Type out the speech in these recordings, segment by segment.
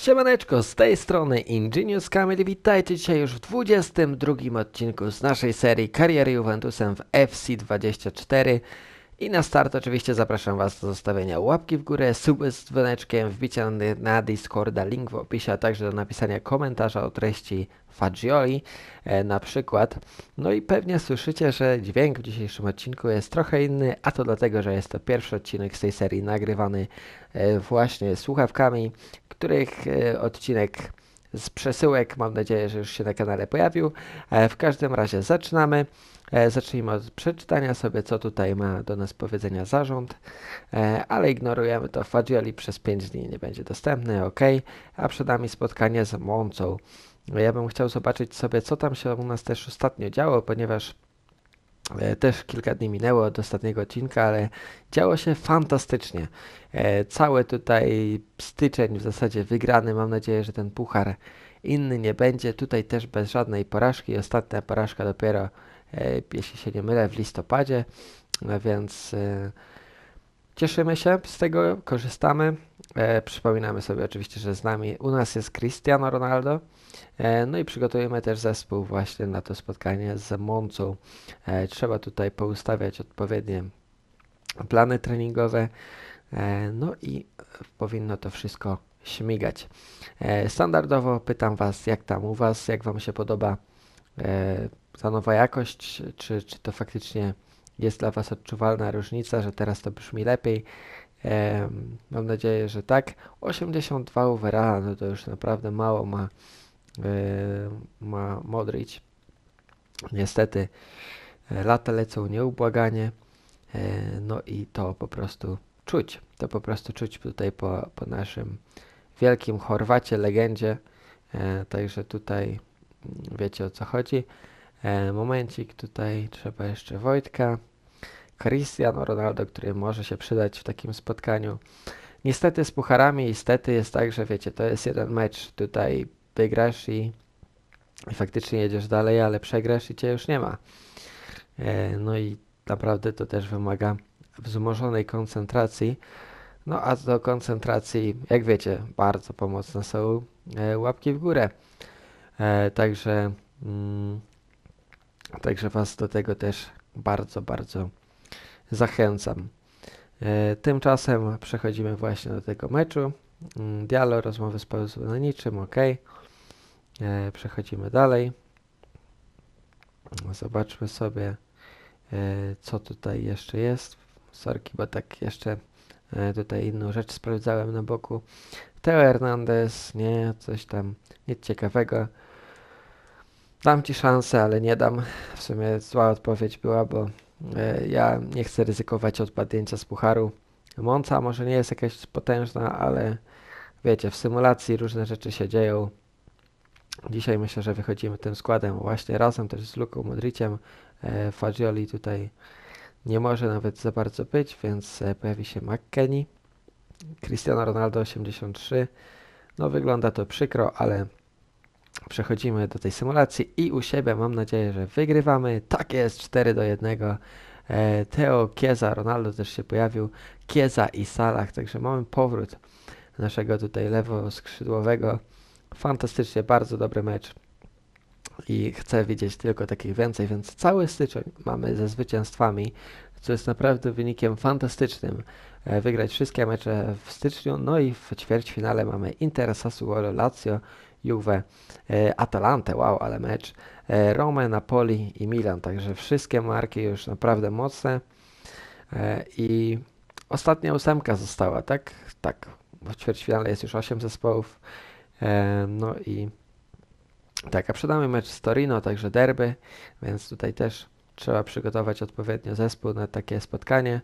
Siemaneczko, z tej strony Ingenious Kamil, witajcie dzisiaj już w 22 odcinku z naszej serii Kariery Juventusem w FC24 i na start oczywiście zapraszam Was do zostawienia łapki w górę, suby z dzwoneczkiem, wbicia na, na Discorda, link w opisie, a także do napisania komentarza o treści Fagioli e, na przykład. No i pewnie słyszycie, że dźwięk w dzisiejszym odcinku jest trochę inny, a to dlatego, że jest to pierwszy odcinek z tej serii nagrywany e, właśnie słuchawkami, których e, odcinek z przesyłek mam nadzieję, że już się na kanale pojawił. E, W każdym razie zaczynamy. E, Zacznijmy od przeczytania sobie, co tutaj ma do nas powiedzenia zarząd, E, ale ignorujemy to. Fagioli przez 5 dni nie będzie dostępny, ok. A przed nami spotkanie z Moncą. Ja bym chciał zobaczyć sobie, co tam się u nas też ostatnio działo, ponieważ e, też kilka dni minęło od ostatniego odcinka, ale działo się fantastycznie. Cały tutaj styczeń w zasadzie wygrany. Mam nadzieję, że ten puchar inny nie będzie. Tutaj też bez żadnej porażki. Ostatnia porażka dopiero, jeśli się nie mylę, w listopadzie, e, więc e, cieszymy się z tego, korzystamy. E, przypominamy sobie oczywiście, że z nami u nas jest Cristiano Ronaldo. E, no i przygotujemy też zespół właśnie na to spotkanie z Moncą. E, trzeba tutaj poustawiać odpowiednie plany treningowe. E, No i powinno to wszystko śmigać. E, Standardowo pytam Was, jak tam u Was, jak Wam się podoba e, ta nowa jakość, czy, czy to faktycznie jest dla Was odczuwalna różnica, że teraz to brzmi lepiej. E, Mam nadzieję, że tak. 82 overalla, no to już naprawdę mało ma, e, ma Modric. Niestety lata lecą nieubłaganie. E, No i to po prostu czuć. To po prostu czuć tutaj po, po naszym wielkim Chorwacie, legendzie. E, Także tutaj mm, wiecie o co chodzi. E, Momencik tutaj trzeba jeszcze Wojtka. Cristiano Ronaldo, który może się przydać w takim spotkaniu. Niestety z pucharami, niestety jest tak, że wiecie, to jest jeden mecz. Tutaj wygrasz i, i faktycznie jedziesz dalej, ale przegrasz i cię już nie ma. E, No i naprawdę to też wymaga wzmożonej koncentracji. No a do koncentracji, jak wiecie, bardzo pomocne są e, łapki w górę. E, także, mm, także Was do tego też bardzo, bardzo zachęcam. E, tymczasem przechodzimy właśnie do tego meczu. Mm, Dialo, rozmowy z pauzy na niczym, ok. E, przechodzimy dalej. Zobaczmy sobie, e, co tutaj jeszcze jest. Sorki, bo tak jeszcze tutaj inną rzecz sprawdzałem na boku. Teo Hernandez, nie, coś tam, nic ciekawego. Dam ci szansę, ale nie dam. W sumie zła odpowiedź była, bo e, ja nie chcę ryzykować odpadnięcia z pucharu. Monca może nie jest jakaś potężna, ale wiecie, w symulacji różne rzeczy się dzieją. Dzisiaj myślę, że wychodzimy tym składem właśnie razem też z Luką Modriciem. E, Fagioli tutaj nie może nawet za bardzo być, więc e, pojawi się McKennie. Cristiano Ronaldo 83. No wygląda to przykro, ale przechodzimy do tej symulacji i u siebie mam nadzieję, że wygrywamy. Tak jest, 4 do 1. E, Teo, Kieza, Ronaldo też się pojawił. Kieza i Salah, także mamy powrót naszego tutaj lewoskrzydłowego. Fantastycznie, bardzo dobry mecz i chcę widzieć tylko takich więcej, więc cały styczeń mamy ze zwycięstwami, co jest naprawdę wynikiem fantastycznym. E, Wygrać wszystkie mecze w styczniu, no i w ćwierćfinale mamy Inter, Sassuolo, Lazio, Juve, e, Atalantę, wow, ale mecz, e, Rome, Napoli i Milan, także wszystkie marki już naprawdę mocne E, i ostatnia ósemka została, tak? Tak, w ćwierćfinale jest już 8 zespołów, no i tak, a przed nami mecz z Torino, także derby, więc tutaj też trzeba przygotować odpowiednio zespół na takie spotkanie.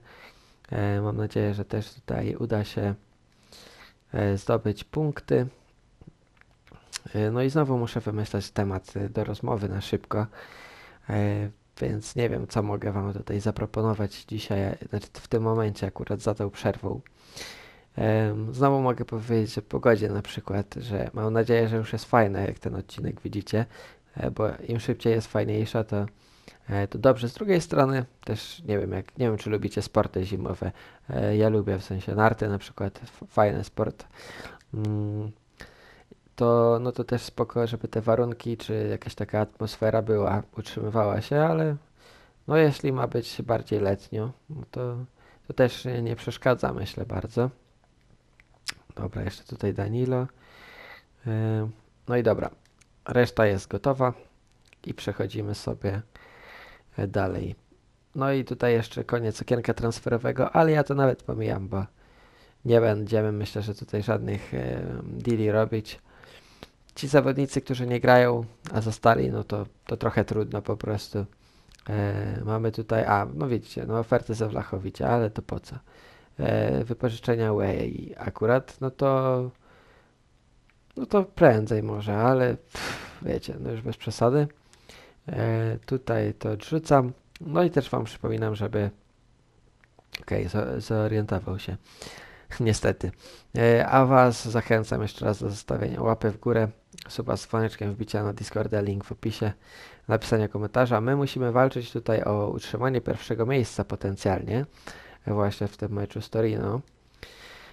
Mam nadzieję, że też tutaj uda się zdobyć punkty. E, no i znowu muszę wymyślać temat e, do rozmowy na szybko, e, więc nie wiem, co mogę Wam tutaj zaproponować dzisiaj, znaczy w tym momencie akurat za tą przerwą. Znowu mogę powiedzieć o pogodzie na przykład, że mam nadzieję, że już jest fajne, jak ten odcinek widzicie, bo im szybciej jest fajniejsza, to, to dobrze. Z drugiej strony też nie wiem, jak, nie wiem, czy lubicie sporty zimowe. Ja lubię w sensie narty na przykład, fajny sport. To, no to też spoko, żeby te warunki, czy jakaś taka atmosfera była, utrzymywała się, ale no jeśli ma być bardziej letnio, no to, to też nie, przeszkadza, myślę, bardzo. Dobra, jeszcze tutaj Danilo. E, No i dobra, reszta jest gotowa i przechodzimy sobie e, dalej. No i tutaj jeszcze koniec okienka transferowego, ale ja to nawet pomijam, bo nie będziemy, myślę, że tutaj żadnych e, deali robić. Ci zawodnicy, którzy nie grają, a zostali, no to, to trochę trudno po prostu. E, mamy tutaj, a no widzicie, no oferty ze Wlachowicia, ale to po co? E, wypożyczenia Way akurat, no to no to prędzej może, ale pff, wiecie, no już bez przesady. E, tutaj to odrzucam. No i też Wam przypominam, żeby okej, okay, zorientował się. Niestety. E, a Was zachęcam jeszcze raz do zostawienia łapy w górę, suba z dzwoneczkiem, wbicia na Discorda, link w opisie, napisania komentarza. My musimy walczyć tutaj o utrzymanie pierwszego miejsca potencjalnie, właśnie w tym meczu z Torino.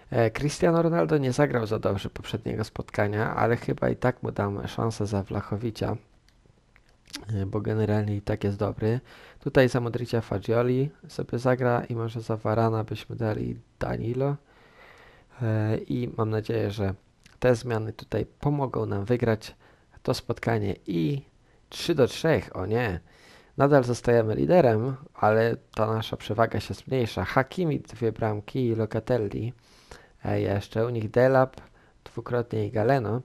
E, Cristiano Ronaldo nie zagrał za dobrze poprzedniego spotkania, ale chyba i tak mu dam szansę za Wlachowicia, e, bo generalnie i tak jest dobry. Tutaj za Modricia Fagioli sobie zagra i może za Varana byśmy dali Danilo. E, I mam nadzieję, że te zmiany tutaj pomogą nam wygrać to spotkanie i 3 do 3, o nie. Nadal zostajemy liderem, ale ta nasza przewaga się zmniejsza. Hakimi dwie bramki i Locatelli e, jeszcze. U nich Delap dwukrotnie i Galeno.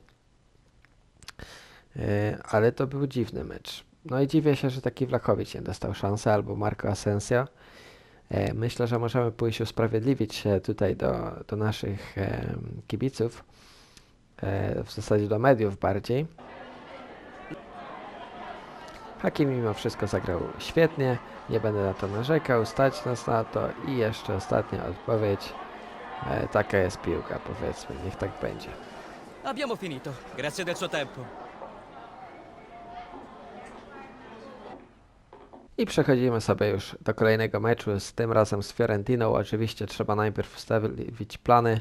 E, ale to był dziwny mecz. No i dziwię się, że taki Wlachowicz nie dostał szansy, albo Marco Asensio. E, myślę, że możemy pójść usprawiedliwić się tutaj do, do naszych e, kibiców, e, w zasadzie do mediów bardziej. Hakim mimo wszystko zagrał świetnie, nie będę na to narzekał, stać nas na to i jeszcze ostatnia odpowiedź. Taka jest piłka, powiedzmy, niech tak będzie. Abbiamo finito, grazie del suo tempo. I przechodzimy sobie już do kolejnego meczu, z tym razem z Fiorentiną. Oczywiście trzeba najpierw ustawić plany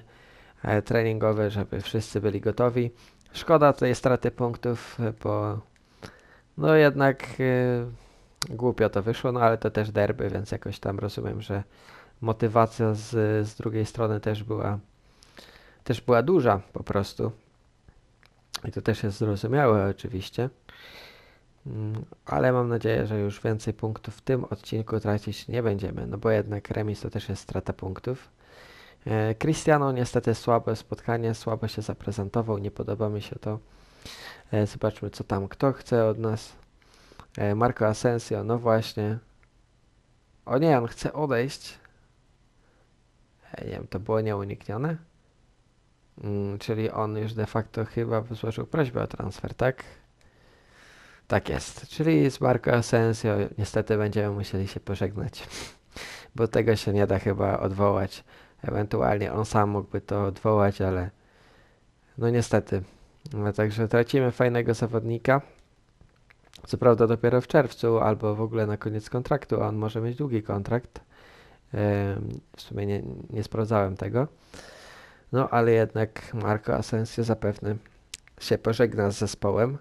e, treningowe, żeby wszyscy byli gotowi. Szkoda tej straty punktów, bo no jednak e, głupio to wyszło, no ale to też derby, więc jakoś tam rozumiem, że motywacja z, z drugiej strony też była też była duża po prostu. I to też jest zrozumiałe oczywiście. Mm, Ale mam nadzieję, że już więcej punktów w tym odcinku tracić nie będziemy, no bo jednak remis to też jest strata punktów. E, Cristiano niestety słabe spotkanie, słabo się zaprezentował, nie podoba mi się to. E, Zobaczmy co tam kto chce od nas. E, Marco Asensio, no właśnie. O nie, on chce odejść. Nie wiem, to było nieuniknione. Mm, Czyli on już de facto chyba złożył prośbę o transfer, tak? Tak jest. Czyli z Marco Asensio niestety będziemy musieli się pożegnać, bo tego się nie da chyba odwołać. Ewentualnie on sam mógłby to odwołać, ale no niestety. No, także tracimy fajnego zawodnika. Co prawda dopiero w czerwcu albo w ogóle na koniec kontraktu, a on może mieć długi kontrakt. W sumie nie, nie sprawdzałem tego. No ale jednak Marco Asensio zapewne się pożegna z zespołem.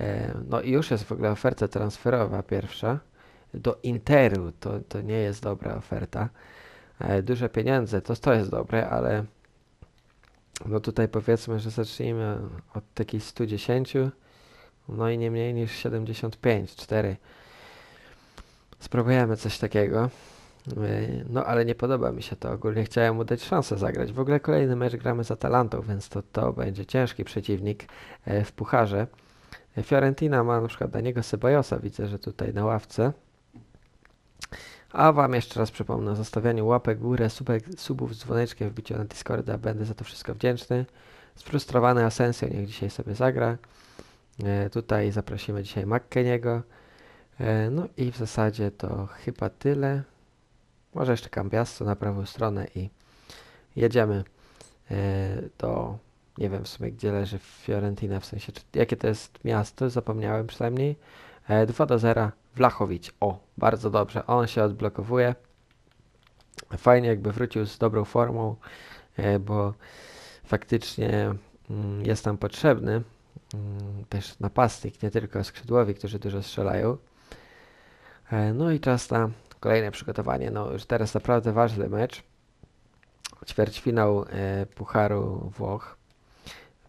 E, No i już jest w ogóle oferta transferowa pierwsza do Interu. To, to nie jest dobra oferta. E, Duże pieniądze, to, to jest dobre, ale no tutaj powiedzmy, że zacznijmy od takich 110, no i nie mniej niż 75, 4. Spróbujemy coś takiego. E, No ale nie podoba mi się to. Ogólnie chciałem mu dać szansę zagrać. W ogóle kolejny mecz gramy z Atalantą, więc to, to będzie ciężki przeciwnik w pucharze. Fiorentina ma na przykład Daniego Ceballosa, widzę, że tutaj na ławce. A Wam jeszcze raz przypomnę o zostawianiu łapek w górę, subek, subów z dzwoneczkiem, wbiciu na Discorda, będę za to wszystko wdzięczny. Sfrustrowany Asensio niech dzisiaj sobie zagra. E, tutaj zaprosimy dzisiaj McKeniego. E, no i w zasadzie to chyba tyle. Może jeszcze Cambiasso na prawą stronę i jedziemy e, do nie wiem w sumie gdzie leży Fiorentina, w sensie czy, jakie to jest miasto, zapomniałem przynajmniej. E, 2 do 0, Wlachowicz. O, bardzo dobrze, on się odblokowuje. Fajnie jakby wrócił z dobrą formą, e, bo faktycznie mm, jest nam potrzebny. Mm, Też napastnik, nie tylko skrzydłowi, którzy dużo strzelają. E, No i czas na kolejne przygotowanie. No już teraz naprawdę ważny mecz. Ćwierćfinał e, Pucharu Włoch.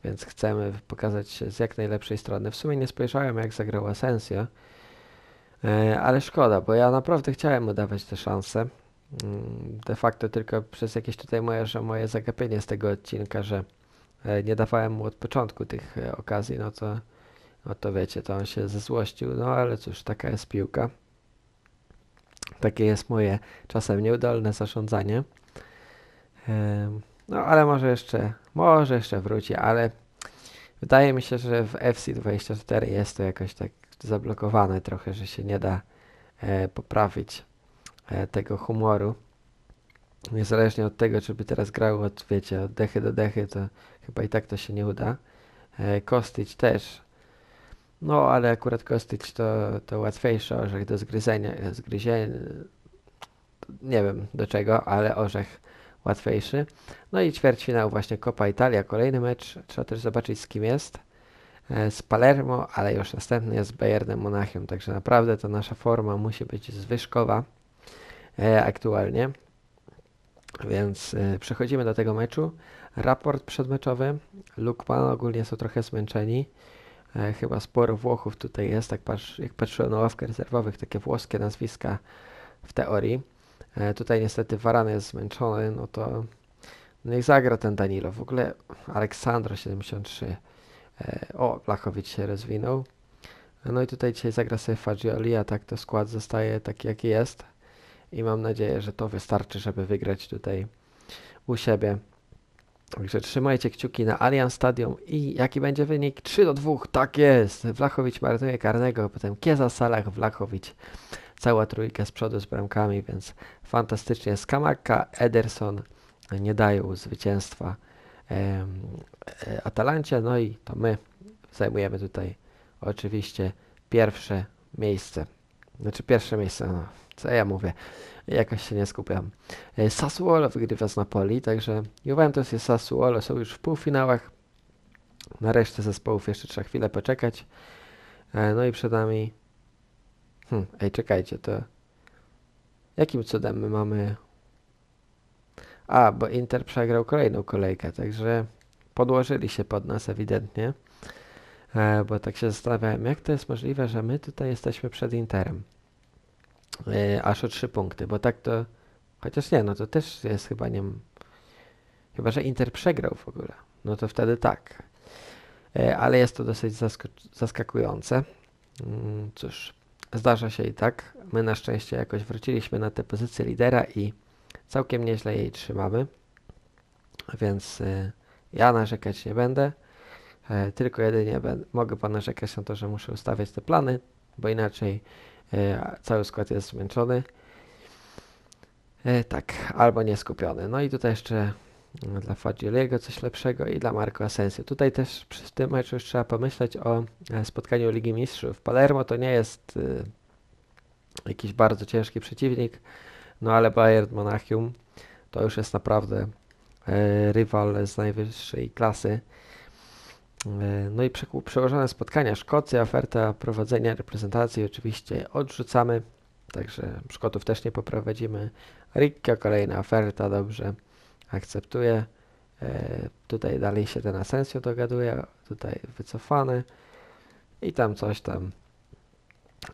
Więc chcemy pokazać się z jak najlepszej strony. W sumie nie spojrzałem jak zagrał Asensio. E, Ale szkoda, bo ja naprawdę chciałem mu dawać te szanse. Mm, De facto tylko przez jakieś tutaj moje, że moje zagapienie z tego odcinka, że e, nie dawałem mu od początku tych e, okazji, no to, no to wiecie, to on się zezłościł, no ale cóż, taka jest piłka. Takie jest moje czasem nieudolne zarządzanie. No ale może jeszcze, może jeszcze wróci, ale wydaje mi się, że w FC24 jest to jakoś tak zablokowane trochę, że się nie da e, poprawić e, tego humoru. Niezależnie od tego, czy by teraz grał od, wiecie, od dechy do dechy, to chyba i tak to się nie uda. E, Kostyć też. No, ale akurat Kostyć to, to łatwiejszy orzech do zgryzenia, zgryzienia. Nie wiem do czego, ale orzech łatwiejszy. No i ćwierćfinał właśnie Copa Italia, kolejny mecz. Trzeba też zobaczyć z kim jest. E, Z Palermo, ale już następny jest z Bayernem Monachium, także naprawdę to nasza forma musi być zwyżkowa e, aktualnie. Więc e, przechodzimy do tego meczu. Raport przedmeczowy. Lukman ogólnie są trochę zmęczeni. E, chyba sporo Włochów tutaj jest, tak patrz, jak patrzyłem na ławkę rezerwowych, takie włoskie nazwiska w teorii. E, tutaj niestety Varan jest zmęczony, no to niech zagra ten Danilo. W ogóle Aleksandro 73. E, o, Blachowicz się rozwinął. No i tutaj dzisiaj zagra sobie Fagioli, a tak to skład zostaje taki jaki jest. I mam nadzieję, że to wystarczy, żeby wygrać tutaj u siebie. Także trzymajcie kciuki na Allianz Stadium i jaki będzie wynik? 3 do 2, tak jest! Wlachowicz marnuje karnego, potem Kieza, Salah, Wlachowicz. Cała trójka z przodu z bramkami, więc fantastycznie. Skamaka, Ederson nie dają zwycięstwa e, Atalancie, no i to my zajmujemy tutaj oczywiście pierwsze miejsce. Znaczy pierwsze miejsce, no, co ja mówię, jakoś się nie skupiam. E, Sassuolo wygrywa z Napoli, także Juventus i Sassuolo są już w półfinałach. Na resztę zespołów jeszcze trzeba chwilę poczekać. E, No i przed nami... Hmm, ej, czekajcie, to... Jakim cudem my mamy... A, bo Inter przegrał kolejną kolejkę, także podłożyli się pod nas ewidentnie. E, bo tak się zastanawiałem, jak to jest możliwe, że my tutaj jesteśmy przed Interem. E, aż o trzy punkty, bo tak to. Chociaż nie, no to też jest chyba nie. Chyba, że Inter przegrał w ogóle. No to wtedy tak. E, ale jest to dosyć zaskakujące. Mm, cóż, zdarza się i tak. My na szczęście jakoś wróciliśmy na tę pozycję lidera i całkiem nieźle jej trzymamy. Więc e, ja narzekać nie będę. E, tylko jedynie mogę ponarzekać na to, że muszę ustawiać te plany, bo inaczej e, cały skład jest zmęczony. E, tak, albo nieskupiony. No i tutaj jeszcze dla Fagioliego coś lepszego i dla Marco Asensio. Tutaj też przy tym meczu już trzeba pomyśleć o e, spotkaniu Ligi Mistrzów. Palermo to nie jest e, jakiś bardzo ciężki przeciwnik, no ale Bayern Monachium to już jest naprawdę e, rywal z najwyższej klasy. No i przełożone spotkania Szkocja, oferta prowadzenia reprezentacji oczywiście odrzucamy, także Szkotów też nie poprowadzimy. Riccio, kolejna oferta, dobrze, akceptuję. E, Tutaj dalej się ten Asensio dogaduje, tutaj wycofany i tam coś tam.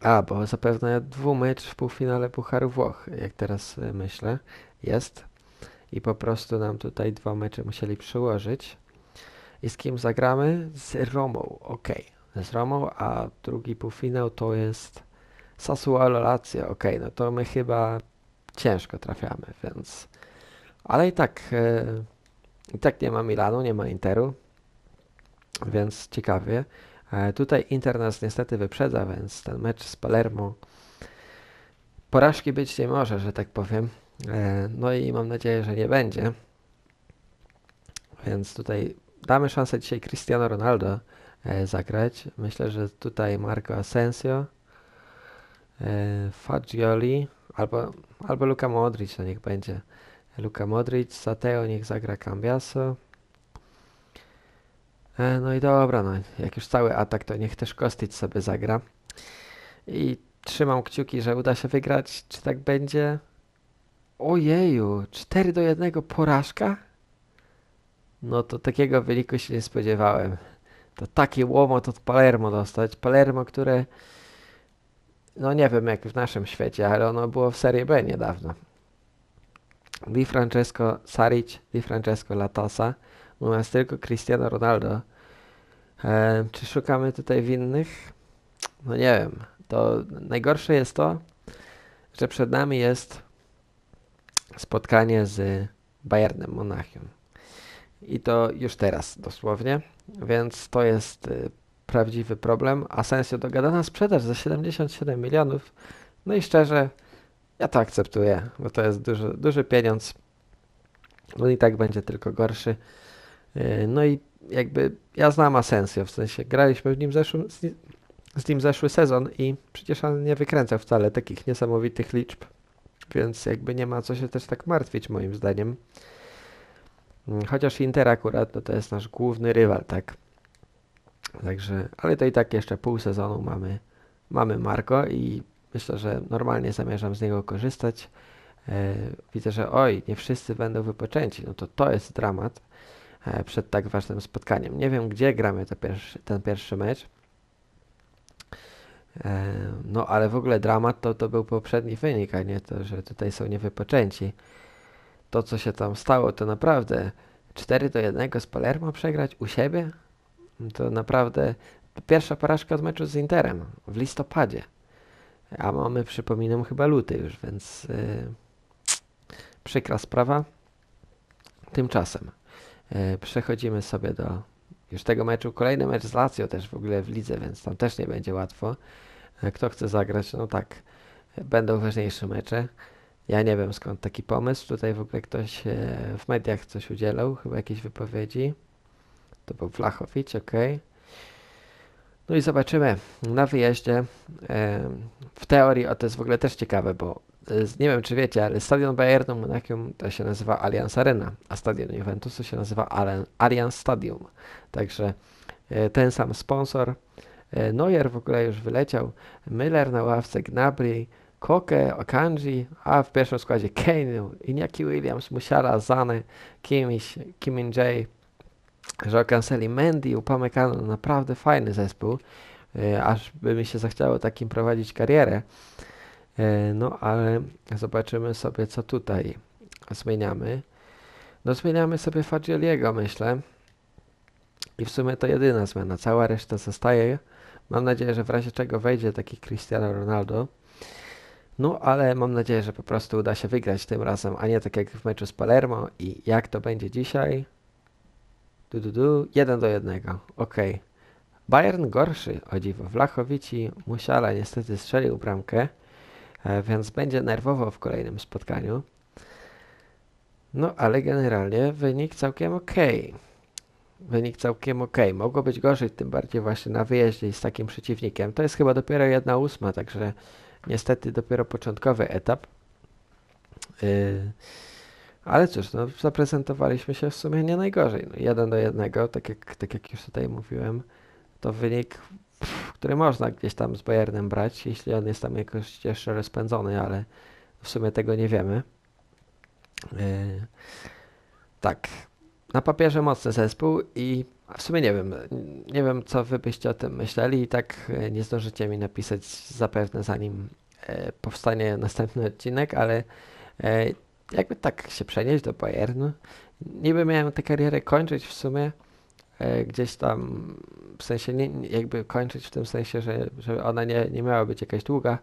A, bo zapewne dwumecz w półfinale Pucharu Włoch, jak teraz e, myślę, jest. I po prostu nam tutaj dwa mecze musieli przyłożyć. I z kim zagramy? Z Romą, ok. Z Romą, a drugi półfinał to jest Sassuolo Lazio, ok. No to my chyba ciężko trafiamy, więc... Ale i tak, e, i tak nie ma Milanu, nie ma Interu, więc ciekawie. E, tutaj Inter nas niestety wyprzedza, więc ten mecz z Palermo porażki być nie może, że tak powiem. E, no i mam nadzieję, że nie będzie. Więc tutaj damy szansę dzisiaj Cristiano Ronaldo zagrać. Myślę, że tutaj Marco Asensio, Fagioli albo, albo Luka Modric, to niech będzie. Luka Modric, Sateo niech zagra Cambiaso. E, no i dobra, no jak już cały atak, to niech też Kostić sobie zagra. I trzymam kciuki, że uda się wygrać. Czy tak będzie? Ojeju, 4 do 1 porażka? No to takiego wyniku się nie spodziewałem. To taki łomot od Palermo dostać. Palermo, które no nie wiem jak w naszym świecie, ale ono było w Serie B niedawno. Di Francesco Saric, Di Francesco Latosa, natomiast tylko Cristiano Ronaldo. E, czy szukamy tutaj winnych? No nie wiem. To najgorsze jest to, że przed nami jest spotkanie z Bayernem Monachium. I to już teraz dosłownie, więc to jest y, prawdziwy problem. Asensio dogadana sprzedaż za 77 milionów. No i szczerze, ja to akceptuję, bo to jest duży, duży pieniądz. On i tak będzie tylko gorszy. Yy, No i jakby ja znam Asensio, w sensie graliśmy w nim zeszłym, z, ni- z nim zeszły sezon i przecież on nie wykręcał wcale takich niesamowitych liczb, więc jakby nie ma co się też tak martwić moim zdaniem. Mm, Chociaż Inter akurat no to jest nasz główny rywal, tak. Także, ale to i tak jeszcze pół sezonu mamy, mamy Marco i myślę, że normalnie zamierzam z niego korzystać. E, widzę, że oj, nie wszyscy będą wypoczęci. No to to jest dramat e, przed tak ważnym spotkaniem. Nie wiem, gdzie gramy pierwszy, ten pierwszy mecz. E, no ale w ogóle dramat to, to był poprzedni wynik, a nie to, że tutaj są niewypoczęci. To, co się tam stało, to naprawdę 4 do 1 z Palermo przegrać u siebie? To naprawdę pierwsza porażka od meczu z Interem w listopadzie. A mamy, przypominam, chyba luty już, więc yy, przykra sprawa. Tymczasem yy, przechodzimy sobie do już tego meczu. Kolejny mecz z Lazio też w ogóle w lidze, więc tam też nie będzie łatwo. E, Kto chce zagrać? No tak, będą ważniejsze mecze. Ja nie wiem skąd taki pomysł. Tutaj w ogóle ktoś e, w mediach coś udzielał, chyba jakieś wypowiedzi. To był Flachowicz, ok. No i zobaczymy na wyjeździe. W teorii, o to jest w ogóle też ciekawe, bo e, nie wiem czy wiecie, ale stadion Bayernu Monachium to się nazywa Allianz Arena, a stadion Juventusu się nazywa Allianz Stadium. Także e, ten sam sponsor. E, Neuer w ogóle już wyleciał. Müller na ławce, Gnabry, Koke, Okanji, a w pierwszym składzie Kane, Iñaki Williams, Musiala, Zane, Kimmich, Kim Min-jae, Joao Canceli, Mendy, Upamecano, naprawdę fajny zespół, e, aż by mi się zachciało takim prowadzić karierę. E, No ale zobaczymy sobie co tutaj zmieniamy. No zmieniamy sobie Fagioliego myślę. I w sumie to jedyna zmiana, cała reszta zostaje. Mam nadzieję, że w razie czego wejdzie taki Cristiano Ronaldo. No, ale mam nadzieję, że po prostu uda się wygrać tym razem, a nie tak jak w meczu z Palermo. I jak to będzie dzisiaj? Du, du, du. 1 do 1. Okej. Bayern gorszy, o dziwo. Wlachowici Musiala niestety strzelił bramkę, e, więc będzie nerwowo w kolejnym spotkaniu. No, ale generalnie wynik całkiem okej. Wynik całkiem okej. Mogło być gorzej, tym bardziej właśnie na wyjeździe i z takim przeciwnikiem. To jest chyba dopiero jedna ósma, także niestety dopiero początkowy etap. Yy, ale cóż, no, zaprezentowaliśmy się w sumie nie najgorzej. No, jeden do jednego, tak jak, tak jak już tutaj mówiłem, to wynik, pff, który można gdzieś tam z Bayernem brać, jeśli on jest tam jakoś jeszcze rozpędzony, ale w sumie tego nie wiemy. Yy, tak, na papierze mocny zespół i w sumie nie wiem, nie wiem co wy byście o tym myśleli i tak e, nie zdążycie mi napisać zapewne zanim e, powstanie następny odcinek, ale e, jakby tak się przenieść do Bayernu, niby miałem tę karierę kończyć w sumie e, gdzieś tam, w sensie nie, jakby kończyć w tym sensie, że, że ona nie, nie miała być jakaś długa,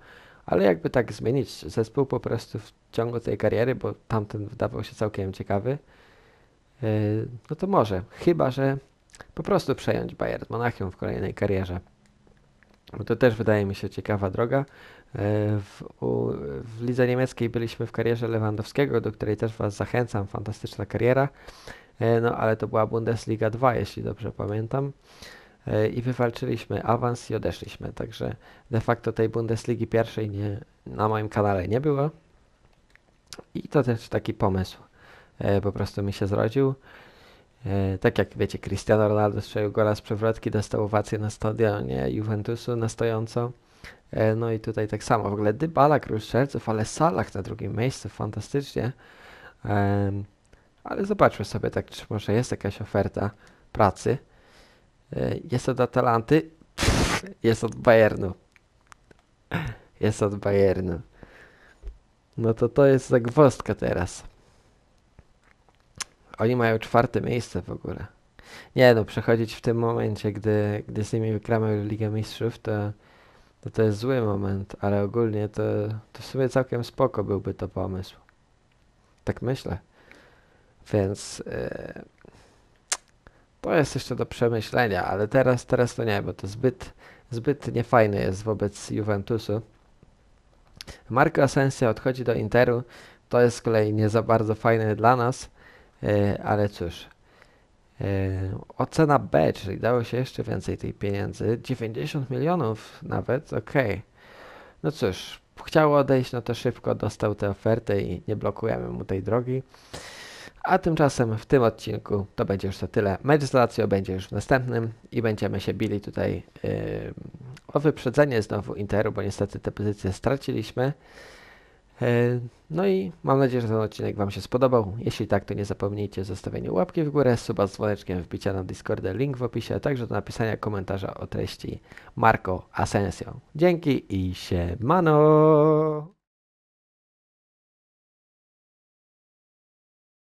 ale jakby tak zmienić zespół po prostu w ciągu tej kariery, bo tamten wydawał się całkiem ciekawy. Yy, no to może. Chyba, że po prostu przejąć Bayern Monachium w kolejnej karierze. Bo to też wydaje mi się ciekawa droga. Yy, W, w lidze niemieckiej byliśmy w karierze Lewandowskiego, do której też Was zachęcam. Fantastyczna kariera. Yy, No ale to była Bundesliga 2, jeśli dobrze pamiętam. Yy, I wywalczyliśmy awans i odeszliśmy. Także de facto tej Bundesligi pierwszej nie, na moim kanale nie było. I to też taki pomysł e, po prostu mi się zrodził. E, tak jak wiecie, Cristiano Ronaldo strzelił gola z przewrotki, dostał owację na stadionie Juventusu na stojąco. E, no i tutaj tak samo. W ogóle Dybala król strzelców, ale Salah na drugim miejscu, fantastycznie. Ale zobaczmy sobie tak, czy może jest jakaś oferta pracy. E, Jest od Atalanty, jest od Bayernu. Jest od Bayernu. No to to jest zagwozdka teraz. Oni mają czwarte miejsce w ogóle. Nie no, przechodzić w tym momencie, gdy, gdy z nimi wygramy Ligę Mistrzów, to, to to jest zły moment, ale ogólnie to, to w sumie całkiem spoko byłby to pomysł. Tak myślę. Więc e, to jest jeszcze do przemyślenia, ale teraz, teraz to nie, bo to zbyt, zbyt niefajne jest wobec Juventusu. Marco Asensio odchodzi do Interu. To jest z kolei nie za bardzo fajne dla nas, e, ale cóż. E, ocena B, czyli dało się jeszcze więcej tej pieniędzy. 90 milionów nawet, okej. No cóż, chciał odejść, no to szybko dostał tę ofertę i nie blokujemy mu tej drogi. A tymczasem w tym odcinku to będzie już to tyle. Mecz z Lazio będzie już w następnym i będziemy się bili tutaj yy, o wyprzedzenie znowu Interu, bo niestety te pozycje straciliśmy. Yy, No i mam nadzieję, że ten odcinek Wam się spodobał. Jeśli tak, to nie zapomnijcie o zostawieniu łapki w górę, suba z dzwoneczkiem, wbicia na Discordę, link w opisie, a także do napisania komentarza o treści Marco Asensio. Dzięki i siemano!